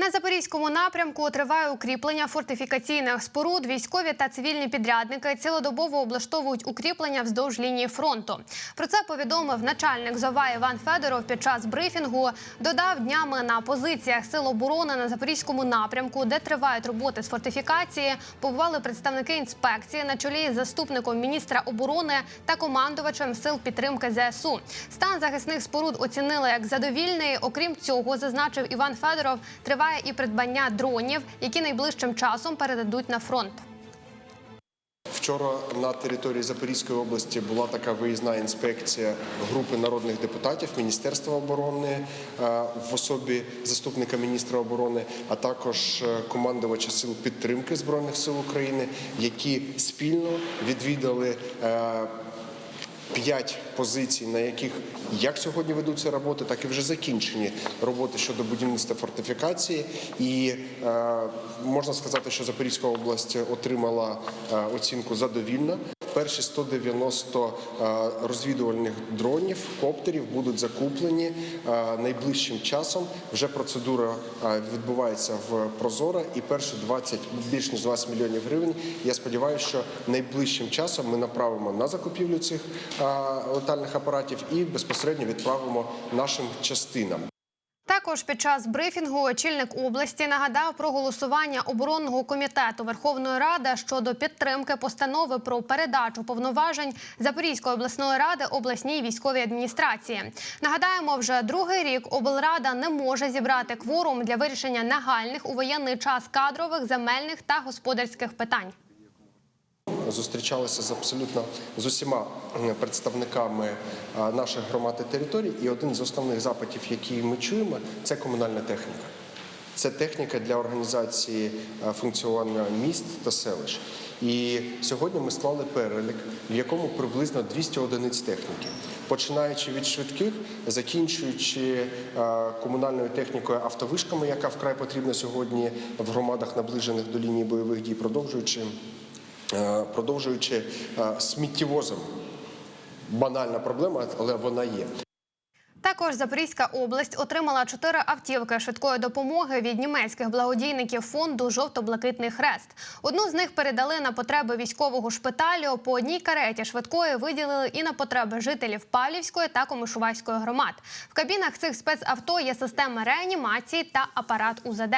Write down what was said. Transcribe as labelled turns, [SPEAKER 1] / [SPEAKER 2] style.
[SPEAKER 1] На запорізькому напрямку триває укріплення фортифікаційних споруд. Військові та цивільні підрядники цілодобово облаштовують укріплення вздовж лінії фронту. Про це повідомив начальник ЗОВА Іван Федоров під час брифінгу. Додав днями на позиціях сил оборони на запорізькому напрямку, де тривають роботи з фортифікації. Побували представники інспекції на чолі з заступником міністра оборони та командувачем сил підтримки ЗСУ. Стан захисних споруд оцінили як задовільний. Окрім цього, зазначив Іван Федоров, триває і придбання дронів, які найближчим часом передадуть на фронт.
[SPEAKER 2] Вчора на території Запорізької області була така виїзна інспекція групи народних депутатів Міністерства оборони е, в особі заступника міністра оборони, а також е, командувача сил підтримки збройних сил України, які спільно відвідали. П'ять позицій, на яких як сьогодні ведуться роботи, так і вже закінчені роботи щодо будівництва фортифікації. І е, можна сказати, що Запорізька область отримала е, оцінку задовільно. Перші 190 е, розвідувальних дронів, коптерів будуть закуплені е, найближчим часом. Вже процедура е, відбувається в Прозоро, і перші 20, більш ніж 20 мільйонів гривень. Я сподіваюся, що найближчим часом ми направимо на закупівлю цих летальних апаратів і безпосередньо відправимо нашим частинам.
[SPEAKER 1] Також під час брифінгу очільник області нагадав про голосування оборонного комітету Верховної Ради щодо підтримки постанови про передачу повноважень Запорізької обласної ради обласній військовій адміністрації. Нагадаємо, вже другий рік облрада не може зібрати кворум для вирішення нагальних у воєнний час кадрових, земельних та господарських питань.
[SPEAKER 2] Зустрічалися з абсолютно з усіма представниками наших громад і територій. І один з основних запитів, які ми чуємо, це комунальна техніка. Це техніка для організації функціонування міст та селищ. І сьогодні ми склали перелік, в якому приблизно 200 одиниць техніки, починаючи від швидких, закінчуючи комунальною технікою автовишками, яка вкрай потрібна сьогодні в громадах, наближених до лінії бойових дій, продовжуючи продовжуючи е, сміттєвозом. Банальна проблема, але вона є.
[SPEAKER 1] Також Запорізька область отримала чотири автівки швидкої допомоги від німецьких благодійників фонду Жовто-блакитний хрест. Одну з них передали на потреби військового шпиталю. По одній кареті швидкої виділили і на потреби жителів Палівської та Комишувайської громад. В кабінах цих спецавто є система реанімації та апарат УЗД.